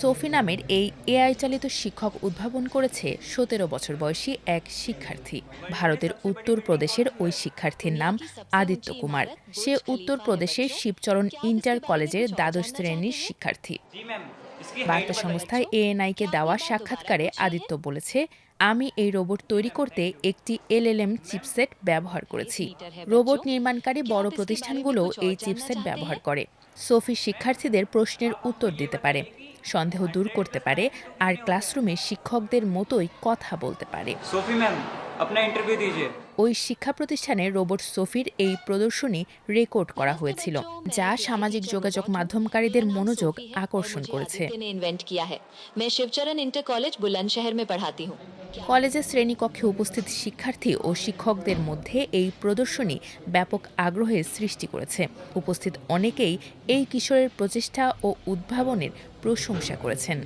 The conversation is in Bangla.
সোফি নামের এই এআই চালিত শিক্ষক উদ্ভাবন করেছে সতেরো বছর বয়সী এক শিক্ষার্থী। ভারতের উত্তর প্রদেশের ওই শিক্ষার্থীর নাম আদিত্য কুমার। সে উত্তর প্রদেশের শিবচরণ ইন্টার কলেজের দ্বাদশ শ্রেণির শিক্ষার্থী। বার্তা সংস্থা এএনআইকে দেওয়া সাক্ষাৎকারে আদিত্য বলেছে আমি এই রোবট তৈরি করতে একটি এলএলএম চিপসেট ব্যবহার করেছি। রোবট নির্মাণকারী বড় প্রতিষ্ঠানগুলো এই চিপসেট ব্যবহার করে। সোফি শিক্ষার্থীদের প্রশ্নের উত্তর দিতে পারে। সন্দেহ দূর করতে পারে আর ক্লাসরুমে শিক্ষকদের মতোই কথা বলতে পারে। ম্যাম अपना इंटरव्यू दीजिए ওই শিক্ষা প্রতিষ্ঠানে রোবট সোফির এই প্রদর্শনী রেকর্ড করা হয়েছিল যা সামাজিক যোগাযোগ মাধ্যমকারীদের মনোযোগ আকর্ষণ করেছে ने इन्वेंट किया है मैं शिवचरण इंटर कॉलेज बुलंदशहर में पढ़ाती हूँ কলেজের শ্রেণীকক্ষে উপস্থিত শিক্ষার্থী ও শিক্ষকদের মধ্যে এই প্রদর্শনী ব্যাপক আগ্রহের সৃষ্টি করেছে উপস্থিত অনেকেই এই কিশোরের প্রচেষ্টা ও উদ্ভাবনের প্রশংসা করেছেন